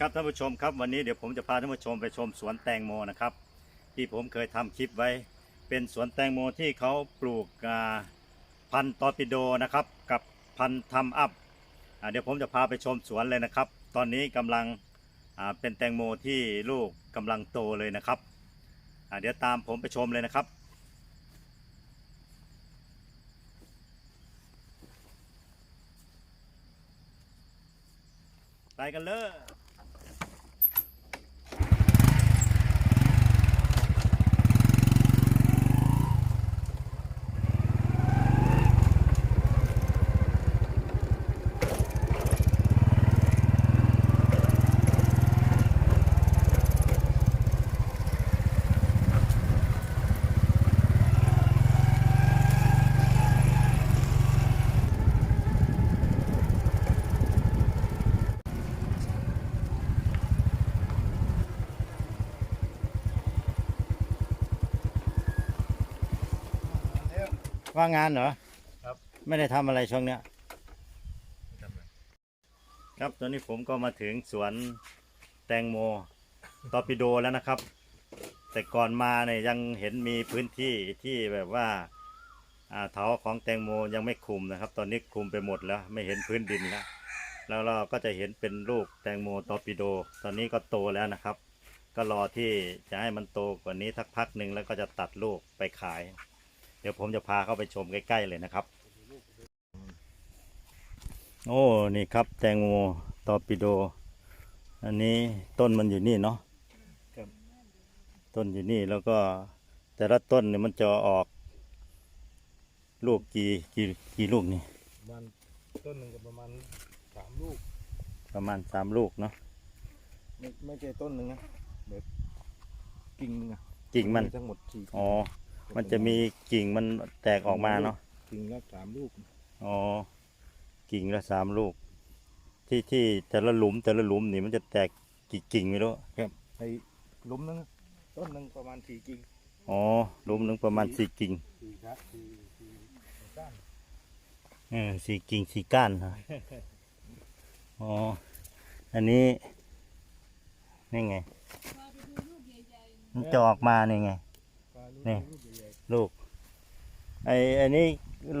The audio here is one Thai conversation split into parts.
ครับท่านผู้ชมครับวันนี้เดี๋ยวผมจะพาท่านผู้ชมไปชมสวนแตงโมนะครับ ที่ผมเคยทำคลิปไว้ เป็นสวนแตงโมที่เขาปลูกพันธุ์ตอร์ปิโดนะครับกับพันธุ์ทำอัพเดี๋ยวผมจะพาไปชมสวนเลยนะครับ ตอนนี้กำลังเป็นแตงโมที่ลูกกำลังโตเลยนะครับเดี๋ยวตามผมไปชมเลยนะครับไปกันเลย ว่างงานเหรอครับ ไม่ได้ทำอะไรช่วงเนี้ย ครับตอนนี้ผมก็มาถึงสวนแตงโมตอร์ปิโดแล้วนะครับ แต่ก่อนมาเนี่ยยังเห็นมีพื้นที่ที่แบบว่าอ่าเถาของแตงโมยังไม่คลุมนะครับ ตอนนี้คลุมไปหมดแล้ว ไม่เห็นพื้นดินแล้วแล้วเราก็จะเห็นเป็นลูกแตงโมตอร์ปิโด ตอนนี้ก็โตแล้วนะครับ ก็รอที่จะให้มันโตกว่านี้สักพักหนึ่งแล้วก็จะตัดลูกไปขาย เดี๋ยวผมจะพาเข้าไปชมใกล้ๆเลยนะครับ โอ้นี่ครับ แตงโมตอร์ปิโด อันนี้ต้นมันอยู่นี่เนาะครับต้นอยู่นี่แล้วก็แต่ละต้นเนี่ยมันจะออก ลูกกี่กี่กี่ลูกนี่ประมาณต้นหนึ่งก็ประมาณสามลูก ประมาณสามลูกเนาะไม่ไม่ใช่ต้นหนึ่งนะแบบกิ่งหนึ่งอะกิ่งมัน ทั้งหมดสี่อ๋อ มันจะมีกิ่งมันแตกออกมาเนาะกิ่งละสามลูกอ๋อกิ่งละสามลูก ที่ที่แต่ละหลุมแต่ละหลุมนี่มันจะแตกกี่กิ่งไม่รู้ครับไอ้หลุมหนึงต้นหนึ่งประมาณสี่กิ่งอ๋อหลุมหนึ่งประมาณสี่กิ่งสี่ครับสี่สี่ก้านเออสี่กิ่งสี่ก้านนะอ๋ออันนี้นี่ไงมันจะออกมานี่ไงปลาลูก นี่ลูกใหญ่ลูก ไอ้ไอ้นี่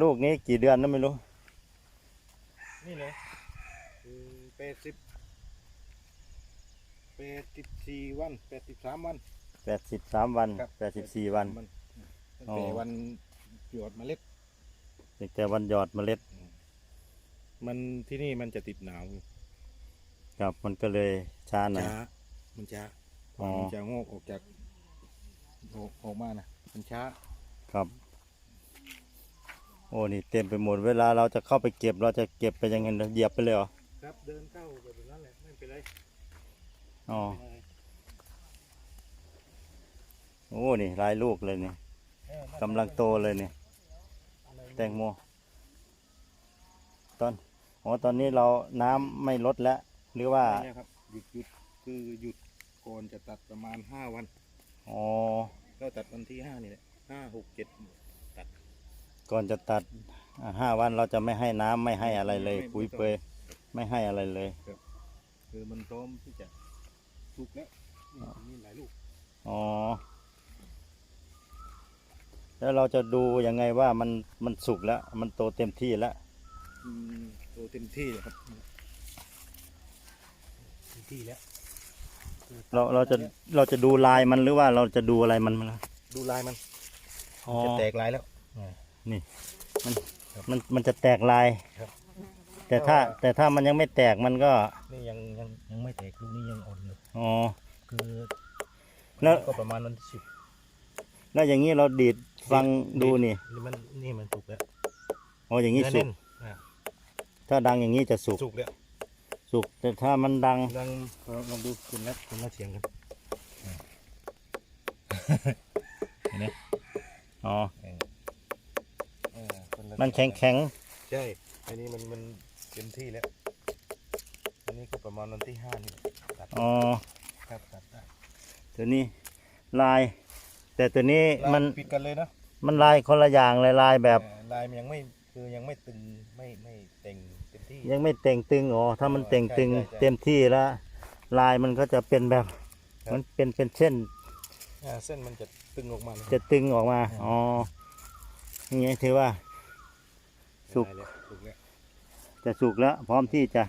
ลูกนี้กี่เดือนแล้วไม่รู้ๆนี่เลยคือแปดสิบแปดสิบสี่วันแปดสิบสามวันแปดสิบสามวันครับแปดสิบสี่วัน มันตั้งอ๋อแต่วันหยอดเมล็ด ตั้งแต่วันหยอดเมล็ดมันที่นี่มันจะติดหนาวครับมันก็เลยช้าหน่อยช้ามันช้าอ๋อ มันจะงอกออกจาก ออกออกมานะมันช้า ครับ โอ้นี่เต็มไปหมดเวลาเราจะเข้าไปเก็บเราจะเก็บไปยังไงเราเหยียบไปเลยเหรอครับเดินเข้าแบบนั้นแหละไม่เป็นไรอ๋อโอ้นี่หลายลูกเลยนี่กำลังโตเลยนี่แตงโมตอนอ๋อตอนนี้เราน้ำไม่ลดแล้ว หรือว่าเนี่ยครับหยุดหยุดคือหยุดก่อนจะตัดประมาณห้าวัน อ๋อ ก็ตัดวันที่ห้านี่แหละห้าหกเจ็ดตัด ก่อนจะตัดอ่าห้าวันเราจะไม่ให้น้ำไม่ให้อะไรเลย ไม่ปุ๋ยไม่ต้องเปรยไม่ให้อะไรเลย คือมันพร้อมที่จะสุกแล้วนี่มีหลายลูกอ๋อ แล้วเราจะดูยังไงว่ามันมันสุกแล้ว มันโตเต็มที่แล้ว อืมโตเต็มที่เลยครับเต็มที่แล้ว เราเราจะเราจะดูลายมันหรือว่าเราจะดูอะไรมันมันดูลายมันอ๋อจะแตกลายแล้ว นี่มันมันมันจะแตกลาย ครับ แต่ถ้าแต่ถ้ามันยังไม่แตกมันก็นี่ยังยังยังไม่แตกลูกนี้ยังอ่อนอยู่อ๋อคือแล้วก็ประมาณวันที่สิบแล้วอย่างนี้เราดีดฟังดูนี่นี่มันนี่มันสุกแล้วอ๋ออย่างนี้สุเนื้กอแน่นอะถ้าดังอย่างนี้จะสุกสุกแล้ว สุกแต่ถ้ามันดังลองลองดูคุณนัดคุณนัดเสียงกันเห็นไหมอ๋อเออคละมันแข็งแข็งใช่อันนี้มันมันเต็มที่แล้วอันนี้ก็ประมาณวันที่ห้านี่ตัดอ๋อครับตัดได้ตัวนี้ลาย แต่ตัวนี้มันลายปิดกันเลยนะมันลายคนละอย่างเลยลายแบบ เออลายมันยังไม่คือยังไม่ตึงไม่ไม่เต็งเต็มที่ ยังไม่เต่งตึงอ๋อถ้ามันเต่งตึงใช่ใช่ใช่เต็มที่แล้วลายมันก็จะเป็นแบบครับมันเป็นเป็นเส้นอ่าเส้นมันจะตึงออกมาเลยจะตึงออกมาอ๋ออย่างเงี้ยถือว่า สุกได้แล้วสุกแล้วจะสุกแล้ว พร้อมที่จะ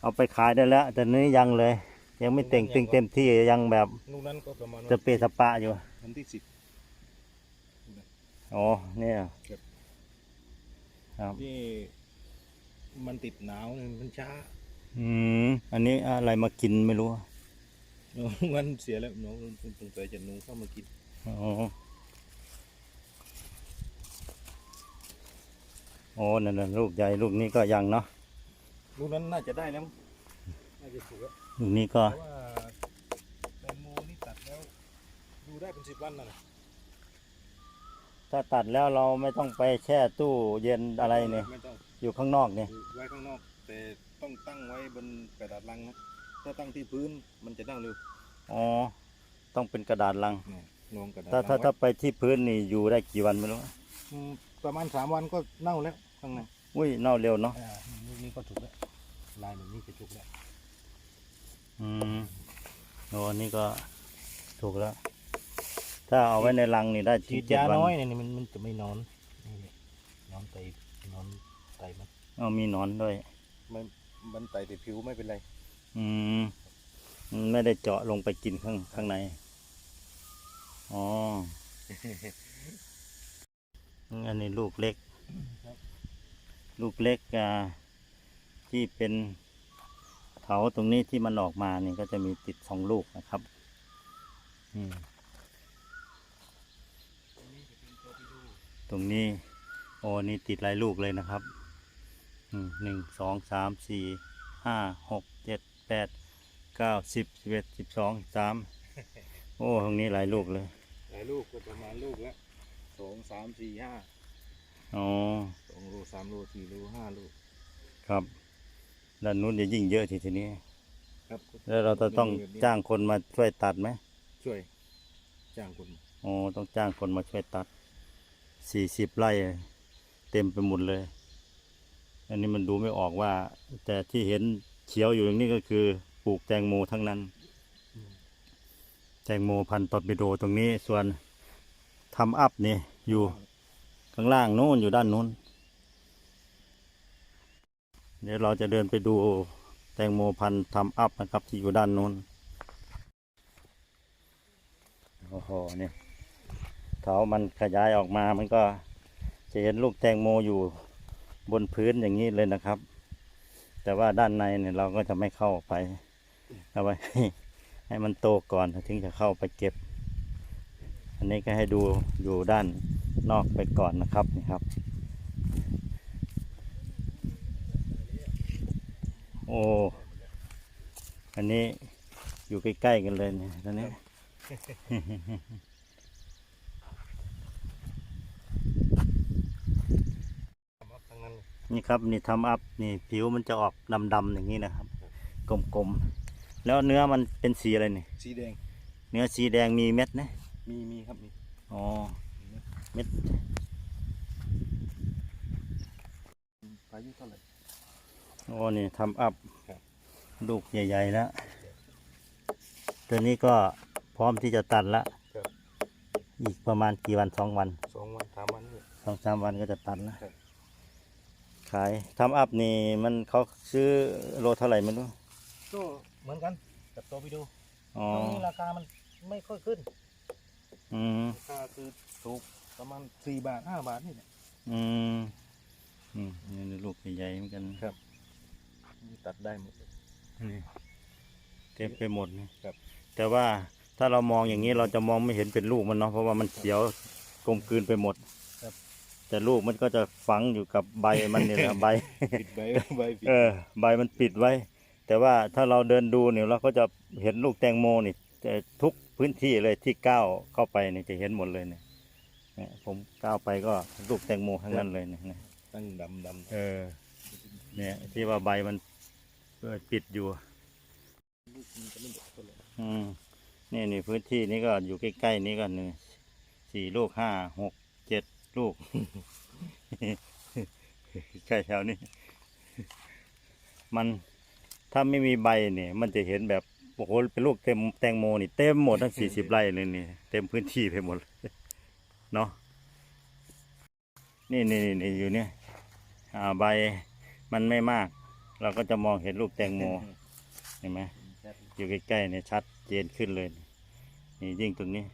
เอาไปขายได้แล้ว แต่นี้ยังเลย ยังไม่เต่งตึงเต็มที่ยังแบบลูกนั้นก็ประมาณจะเปะสปะอยู่วันที่สิบอ๋อเนี่ยครับครับนี่ มันติดหนาวเนี่ยมันช้า อืม อันนี้อะไรมากินไม่รู้เนอะมันเสียแล้วน้องสงสัยจะหนูเข้ามากิน อ๋อ โอ้นั่นน่ะลูกใหญ่ลูกนี้ก็ยังเนาะ ลูกนั้นน่าจะได้แล้วมั้งน่าจะถูกแล้วลูกนี้ก็ เพราะว่าแตงโมนี่ตัดแล้ว ดูได้เป็นสิบวันน่ะนะ ถ้าตัดแล้วเราไม่ต้องไปแช่ตู้เย็นอะไรเนี่ยไม่ต้องอยู่ข้างนอกเนี่ยไว้ข้างนอก แต่ต้องตั้งไว้บนกระดาษลังนะถ้าตั้งที่พื้นมันจะเน่าเร็วอ๋อต้องเป็นกระดาษลังเนี่ยลงกระดาษถ้าลังถ้าไว้ถ้าไปที่พื้นนี่อยู่ได้กี่วันไม่รู้อืมประมาณสามวันก็เน่าแล้วข้างในอุ้ยเน่าเร็วเนาะอ่าลูกนี้ก็ถูกแล้วลายแบบนี้จะถูกแล้วอืมโอ้นี่ก็ถูกแล้ว ถ้าเอาไว้ในรังนี่ได้ถึฉีงดเจ็ดยาวันน้อยเนี่ยมันมันจะไม่นอนนี่เนี่ยนอนไตนอนไตมันเอามีหนอนด้วย มันมันไตแต่ผิวไม่เป็นไร อืมมันไม่ได้เจาะลงไปกินข้างข้างใน อ๋อ อันนี้ลูกเล็ก ลูกเล็กอ่าที่เป็นเถาตรงนี้ที่มันออกมานี่ก็จะมีติดสองลูกนะครับ อืม ตรงนี้โอ้นี่ติดหลายลูกเลยนะครับอืมหนึ่งสองสามสี่ห้าหกเจ็ดแปดเก้าสิบสิบเอ็ดสิบสองสามโอ้ตรงนี้หลายลูกเลยหลายลูกก็ประมาณลูกละสองสามสี่ห้าอ๋อสองลูกสามลูกสี่ลูกห้าลูกครับด้านนู้นจะยิ่งเยอะทีทีนี้ ครับแล้วเราจะต้องจ้างคนมาช่วยตัดไหมช่วย จ้างคนอ๋อต้องจ้างคนมาช่วยตัด สี่สิบไร่เต็มไปหมดเลย อันนี้มันดูไม่ออกว่า แต่ที่เห็นเขียวอยู่อย่างนี้ก็คือปลูกแตงโมทั้งนั้น แตงโมพันธุ์ตอร์ปิโดตรงนี้ส่วนทำอัพนี่อยู่ข้างล่างโน้นอยู่ด้านโน้น เดี๋ยวเราจะเดินไปดูแตงโมพันธุ์ทำอัพนะครับที่อยู่ด้านโน้นโอ้โหเนี่ย เถามันขยายออกมามันก็จะเห็นลูกแตงโมอยู่บนพื้นอย่างนี้เลยนะครับ แต่ว่าด้านในเนี่ยเราก็จะไม่เข้าไปเอาไว้ให้มันโตก่อนถึงจะเข้าไปเก็บ อันนี้ก็ให้ดูอยู่ด้านนอกไปก่อนนะครับนี่ครับ โอ้อันนี้อยู่ใกล้ๆกันเลยเนี่ยตอนนี้ ครับทั้ง นั้นเลยนี่ครับนี่ทำอัพนี่ผิวมันจะออกดำๆอย่างนี้นะครับ กลมๆ แล้วเนื้อมันเป็นสีอะไรนี่สีแดง เนื้อสีแดงมีเม็ดนะมีมีครับมีอ๋อเม็ดอายุเท่าไหร่โอ้นี่ทำอัพครับลูกใหญ่ๆแล้วตัวนี้ก็พร้อมที่จะตัดละครับ อีกประมาณกี่วันสองวันสองวันสามวันเนี่ยสองสามวันก็จะตัดละครับ ขายทำอัพนี่มันเขาซื้อโลเท่าไหร่ไม่รู้ก็เหมือนกันกับตัวไปดูอ๋อตรงนี้ราคามันไม่ค่อยขึ้นอืมราคาคือถูกประมาณสี่บาทห้าบาทนี่แหละ อืมอืมนี่ลูกใหญ่ๆเหมือนกันครับนี่ตัดได้หมดเลยนี่เต็มไปหมดนี่ครับ แต่ว่า ถ้าเรามองอย่างนี้เราจะมองไม่เห็นเป็นลูกมันเนาะเพราะว่ามันเขียวกลมกลืนไปหมดครับ แต่ลูกมันก็จะฝังอยู่กับใบมันเนี่ยนะใบ ปิดใบใบปิดเออ ใบมันปิดไว้ แต่ว่าถ้าเราเดินดูเนี่ยเราก็จะเห็นลูกแตงโมนี่แต่ทุกพื้นที่เลยที่ก้าวเข้าไปเนี่ยจะเห็นหมดเลยเนี่ยเนี่ยผมก้าวไปก็ลูกแตงโมทั้งนั้นเลยเนี่ยนะตั้งดำดำเออ เนี่ย ที่ว่าใบมันเปิดปิดอยู่ ลูกมันจะไม่ดกเท่าไหร่ อืม นี่นี่พื้นที่นี้ก็อยู่ใกล้ๆนี้ก็หนึ่งสี่ลูกห้าหกเจ็ดลูก ใกล้แถวนี้ มันถ้าไม่มีใบเนี่ย มันจะเห็นแบบโอ้โหเป็นลูกเต็มแตงโมนี่เต็มหมดทั้งสี่สิบไร่เลยนี่เต็มพื้นที่ไปหมดเลยเนาะนี่นี่นี่นี่อยู่เนี่ยอ่าใบมันไม่มาก เราก็จะมองเห็นลูกแตงโมเห็นไหมอยู่ใกล้ๆเนี่ยชัด เจนขึ้นเลย นี่ยิ่งตรงนี้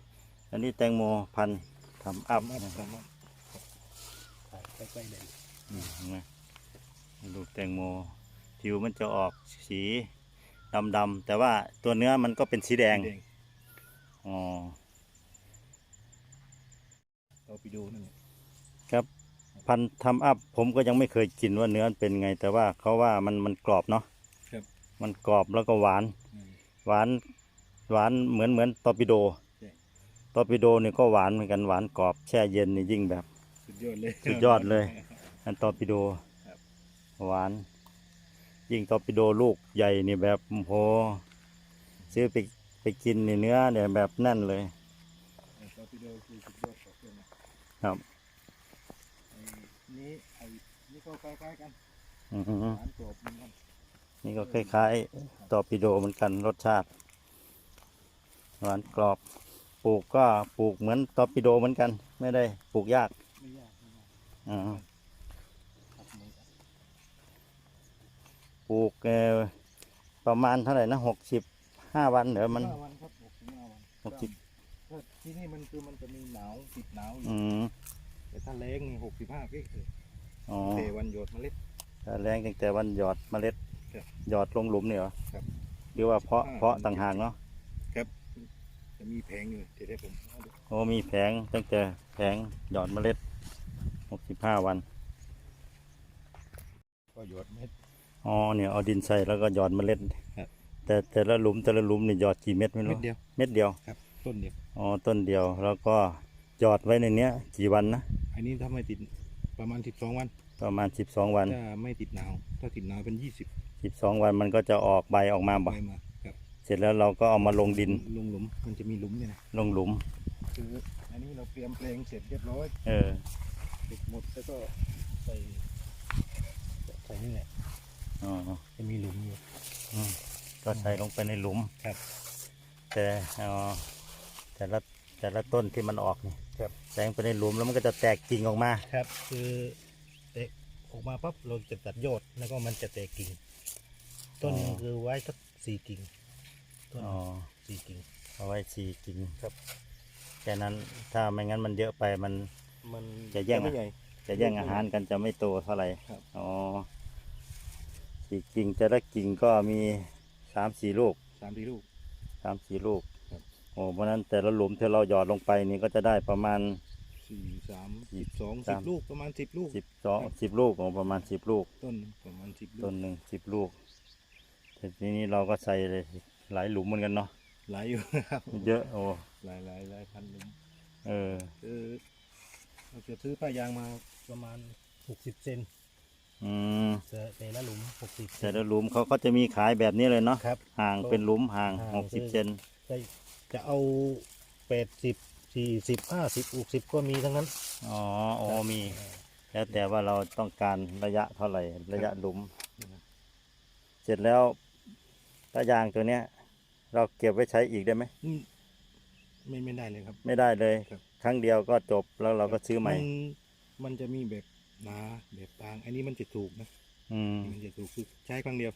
อันนี้แตงโมพันธุ์ทำอัพอัพนะครับทำอัพถ่ายใกล้ๆเลยอืมเห็นไหมลูกแตงโมผิวมันจะออกสีดำๆแต่ว่าตัวเนื้อมันก็เป็นสีแดงอ๋อเราไปดูนั่นแหละครับพันธุ์ทำอัพผมก็ยังไม่เคยกินว่าเนื้อมันเป็นไง แต่ว่าเขาว่ามันมันกรอบเนาะครับมันกรอบแล้วก็หวานอืมหวาน หวานเหมือนเหมือนตอร์ปิโดใช่ตอร์ปิโดนี่ก็หวานเหมือนกันหวานกรอบแช่เย็นนี่ยิ่งแบบ สุดยอดเลย สุดยอดเลย อันตอร์ปิโดครับหวาน ยิ่งตอร์ปิโดลูกใหญ่นี่แบบโอ้โหซื้อไปไปกินนี่เนื้อเนี่ยแบบแน่นเลยเราไปดูคือสุดยอดของเพื่อนนะครับไอ้นี่ไอ้นี่ก็คล้ายๆกันอือฮึหวานกรอบเหมือนกันนี่ก็คล้ายๆตอร์ปิโดเหมือนกันรสชาติ หวานกรอบปลูกก็ปลูกเหมือนตอร์ปิโดเหมือนกัน ไม่ได้ปลูกยากไม่ยากไม่ยากอ่าตัดมือกันปลูกเอ่อประมาณเท่าไหร่นะหกสิบห้าวันเดี๋ยวมันห้าวันครับหกสิบห้าวันหกสิบก็ที่นี่มันคือมันจะมีหนาวติดหนาวอยู่อืมแต่ถ้าแรงนี่หกสิบห้าก็คืออ๋อเทวันหยดเมล็ด แต่แรงตั้งแต่วันหยอดเมล็ดครับหยอดลงหลุมเนี่ยเหรอครับ หรือว่าเพาะอ่าเพาะต่างหากเนาะครับ จะมีแผงอยู่เดี๋ยวได้ผมเอาดูโอ้มีแผงตั้งแต่แผงหยอดเมล็ดหกสิบห้าวัน ก็หยดเม็ด อ๋อเนี่ยเอาดินใส่แล้วก็หยอดเมล็ด ครับแต่แต่ละหลุมแต่ละหลุมนี่หยอดกี่เม็ดไม่เม็รู้ดเดียว เม็ดเดียว ครับ ต้นเดียวอ๋อต้นเดียวแล้วก็หยอดไว้ในเนี้ย กี่วันนะ อันนี้ถ้าไม่ติดประมาณสิบสองวันประมาณสิบสองวันถ้าไม่ติดหนาวถ้าติดหนาวเป็นยี่สิบสิบสองวันมันก็จะออกใบออกมาบ่ใบมาครับ เสร็จแล้วเราก็เอามาลงดิน ลงหลุมมันจะมีหลุมเนี่ยนะลงหลุม คืออันนี้เราเตรียมเพลงเสร็จเรียบร้อยเออเสร็จหมดแล้วก็ใส่ใส่นี่แหละอ๋อจะมีหลุมอยู่ก็ใส่ลงไปในหลุม ครับ แต่อ๋อแต่ละแต่ละต้นที่มันออกนี่ครับแทงไปในหลุมแล้วมันก็จะแตกกิ่งออกมา ครับ คือเตะออกมาปั๊บเราจะตัดยอดแล้วก็มันจะแตกกิ่ง ต้นหนึงอ๋อ คือไว้สักสี่กิ่ง ต้นอ๋อสี่กิ่ง เอาไว้สี่กิ่งครับ แค่นั้นถ้าไม่งั้นมันเยอะไปมัน มันจะแย่ง ไม่ใหญ่ จะแย่งอาหารกันจะไม่โตเท่าไหร่ครับ อ๋อสี่กิ่งแต่ละกิ่งก็มีสามสี่ลูกสามสี่ลูก สามสี่ลูกครับ โอ้เพราะฉะนั้นแต่ละหลุมที่เราหยอดลงไปนี่ก็จะได้ประมาณ สี่สามสี่สิบสองสาสิมบลูกประมาณสิบลูกสิบสองสิบลูกโอ้ประมาณสิบลูก ต้นประมาณสิบลูต้กนหนึ่งสิบลูกแต่ทีนี้เราก็ใส่เลย หลายหลุมเหมือนกันเนาะหลายอยู่ครับเยอะโอ้หลายหลายหลายพันหลุมเออคือเราจะซื้อผ้ายางมาประมาณหกสิบเซนอืมแต่แต่ละหลุมหกสิบแต่ละหลุมเขาก็จะมีขายแบบนี้เลยเนาะครับห่างเป็นหลุมห่างห่างหกสิบคือเซนจะจะเอาแปดสิบสี่สิบห้าสิบหกสิบก็มีทั้งนั้นอ๋อโอ้มี แล้วแต่ว่าเราต้องการระยะเท่าไหร่ระยะหลุม เสร็จแล้วตะยางตัวเนี้ย เราเก็บไว้ใช้อีกได้ไหมอืมไม่ไม่ได้เลยครับ ไม่ได้เลย ครับ ครั้งเดียวก็จบแล้วเราก็ซื้อใหม่ นมันจะมีแบบหนาแบบบาง อันนี้มันจะถูกนะอืมมันจะถูกคือใช้ครั้งเดียว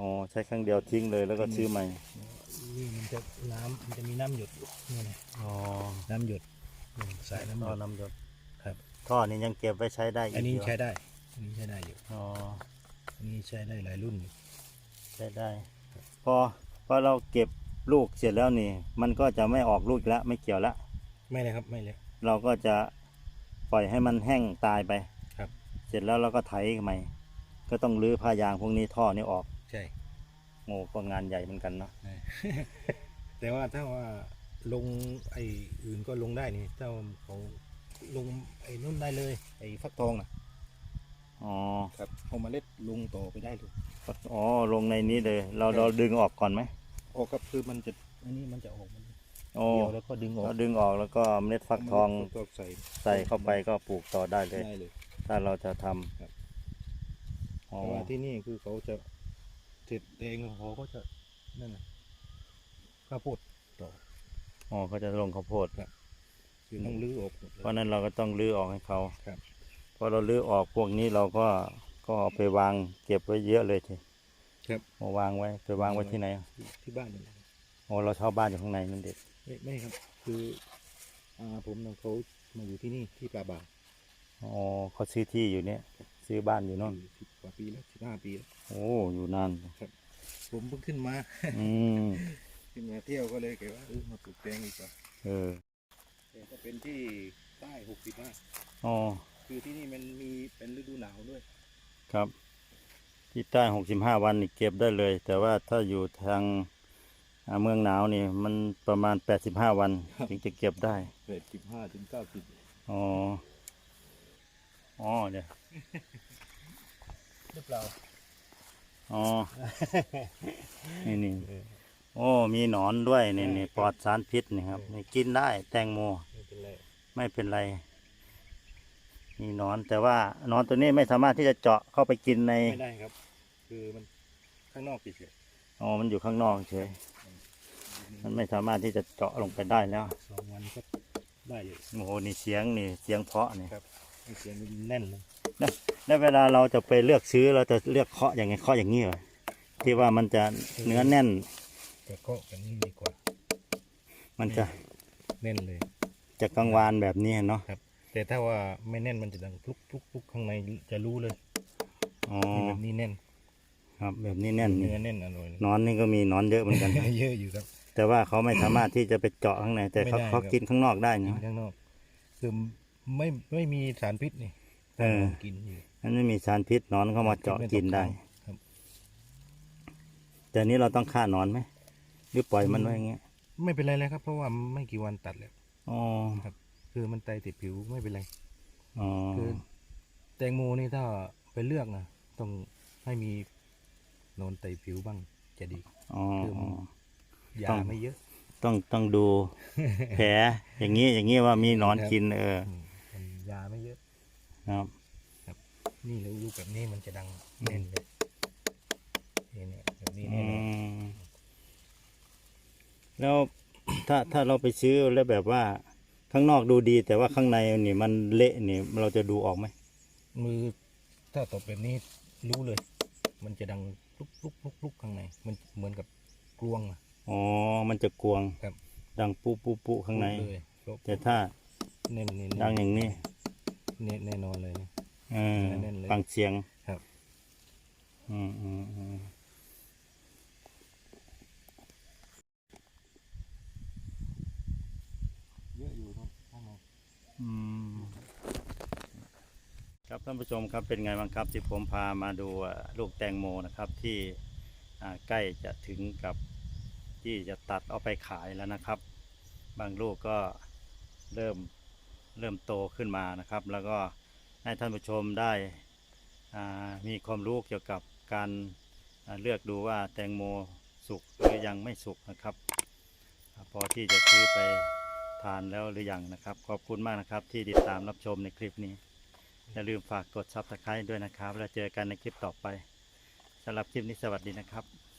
อ๋อใช้ครั้งเดียวทิ้งเลยแล้วก็ซื้อใหม่นี่มันจะน้ำมันจะมีน้ำหยดอยู่นี่นะอ๋อน้ำหยดอืมสายน้ำหยท่อดน้ำหยดครับ ท่อนี้ยังเก็บไว้ใช้ได้อีกอันนี้ยู่ใช้ได้ อันนี้ใช้ได้อยู่ อ๋ออันนี้ใช้ได้หลายรุ่นอยู่ใช้ได้ พอพ อเราเก็บลูกเสร็จแล้วนี่ มันก็จะไม่ออกลูกอีกแล้วไม่เกี่ยวแล้วไม่เลยครับไม่เลย เราก็จะปล่อยให้มันแห้งตายไปครับ เสร็จแล้วเราก็ไถใหม่ก็ต้องรื้อผ้ายางพวกนี้ท่อนี้ออกใช่โง่ก็งานใหญ่เหมือนกันเนาะแต่ว่าถ้าว่าลงไอ้อื่นก็ลงได้นี่ถ้าเขาลงไอ้นุ่นได้เลย ไอ้ฟักทองอะอ๋อครับเอาเมาเล็ดลงต่อไปได้เลยอ๋อลงในนี้เลย เราเราดึงออกก่อนไหม ออกครับคือมันจะอันนี้มันจะออกมันโอ้เกี่ยวแล้วก็ดึงออกเราดึงออกแล้วก็เมล็ดฟักทองก็ใส่ใส่เข้าไปก็ปลูกต่อได้เลย ได้เลย ถ้าเราจะทำครับอ๋อแต่ว่าที่นี่คือเขาจะเทร็จเองเขาก็จะนั่นนะข้าวโพดต่ออ๋อเขาจะลงข้าวโพด คือต้องรื้อออกหมดเลยเพราะฉะนั้นเราก็ต้องรื้อออกให้เขาครับ พอเรารื้อออกพวกนี้เราก็ก็เอาไปวางเก็บไว้เยอะเลยที ครับ มาวางไว้ไปวางไว้ที่ไหนที่ที่บ้านนี่อ๋อเราเช่าบ้านอยู่ข้างในนั่นเด็กไม่ไม่ครับ คืออาผมนำเขามาอยู่ที่นี่ที่ปลาบาอ๋อเขาซื้อที่อยู่เนี่ย ซื้อบ้านอยู่อโน่นยู่สิบกว่าปีแล้วสิบห้าปีแล้วโอ้อยู่นานผมเพิ่งขึ้นมาอืมขึ้นมาเที่ยวก็เลยเกิดว่าเออมาปลูกแตงดีกว่าเออแต่ก็เป็นที่ใต้หกสิบห้าอ๋อคือที่นี่มันมีเป็นฤดูหนาวด้วย ครับ ที่ใต้หกสิบห้าวันนี่เก็บได้เลย แต่ว่าถ้าอยู่ทางอ่าเมืองหนาวนี่ มันประมาณแปดสิบห้าวัน ถึงจะเก็บได้เกิดสิบห้าถึงเก้าสิบอ๋ออ๋อเดี๋ยวหรือเปล่าอ๋อ นี่นี่โอ้ มีหนอนด้วยนี่นี่ปลอดสารพิษนี่ครับนี่กินได้แตงโม ไม่เป็นไรไม่เป็นไรมีหนอนแต่ว่าหนอนตัวนี้ไม่สามารถที่จะเจาะเข้าไปกินในไม่ได้ครับ คือมันข้างนอกเฉยอ๋อ มันอยู่ข้างนอกเฉยๆมันไม่สามารถที่จะเจาะลงไปได้แล้วสองวันก็ได้เลยโอ้โห นี่เสียงนี่เสียงเพราะนี่ครับเสียงมันแน่นเลยแล้วเวลาเราจะไปเลือกซื้อเราจะเลือกเคาะอย่างไงเคาะอย่างนี้เหรอที่ว่ามันจะเนื้อแน่นแต่ก็แบบนี้ดีกว่า มันจะแน่นเลย จะกังวานแบบนี้เนาะแต่ถ้าว่าไม่แน่นมันจะดังพลุกพลุกพลุกข้างในจะรู้เลยอ๋อนี่แบบนี้แน่น ครับแบบนี้แน่นนี่เนื้อแน่นอร่อยเลยหนอนนี่ก็มีหนอนเยอะเหมือนกัน เยอะอยู่ครับ แต่ว่าเขาไม่สามารถที่จะไปเจาะข้างในแต่เขาไม่ได้เขาครับ กินข้างนอกได้กินนะ ข้างนอก คือไม่ไม่มีสารพิษนี่เออกินอยู่มันไม่มีสารพิษหนอนเข้ามาเจาะกินได้ ครับ แต่นี้เราต้องฆ่าหนอนไหมหรือปล่อยมันไว้อย่างเงี้ยไม่เป็นไรเลยครับ เพราะว่าไม่กี่วันตัดแล้วอ๋อคือมันไตติดผิวไม่เป็นไร อ๋อคือแตงโมนี่ถ้าไปเลือกนะต้องให้มี โนนไตผิวบ้างจะดีอ๋อคือมันยาต้องไม่เยอะ ต้องต้องดู แผลอย่างนี้อย่างนี้ว่ามีหนอนครับกิน เอออืมมันยาไม่เยอะครับ นี่แล้วลูกแบบนี้มันจะดังแน่นเลยนี่เนี่ยแบบนี้อืแน่นอนมแล้วถ้าถ้าเราไปซื้อแล้วแบบว่าข้างนอกดูดี แต่ว่าข้างในนี่มันเละนี่เราจะดูออกไหมมือถ้าตบแบบนี้รู้เลย มันจะดังลุกลุกลุกลุกข้างใน มันเหมือนกับกลวงอะ อ๋อ มันจะกวง ครับ ดังปุ๊ปุ๊ปุ๊ข้างในลุกเลยแต่ถ้าแน่นนี่ดังอย่างนี้แน่แน่นอนเลยนะ เออแน่นเลยฟังเสียงครับ อืมอืมอืมเยอะอยู่ครับข้างในอืม ครับท่านผู้ชมครับเป็นไงบ้างครับที่ผมพามาดูลูกแตงโมนะครับที่ใกล้จะถึงกับที่จะตัดเอาไปขายแล้วนะครับ บางลูกก็เริ่มเริ่มโตขึ้นมานะครับ แล้วก็ให้ท่านผู้ชมได้มีความรู้เกี่ยวกับการเลือกดูว่าแตงโมสุกหรือยังไม่สุกนะครับ พอที่จะซื้อไปทานแล้วหรือยังนะครับ ขอบคุณมากนะครับที่ติดตามรับชมในคลิปนี้ อย่าลืมฝากกดซับสไครต์ด้วยนะครับ แล้วเจอกันในคลิปต่อไปสำหรับคลิปนี้สวัสดีนะครับ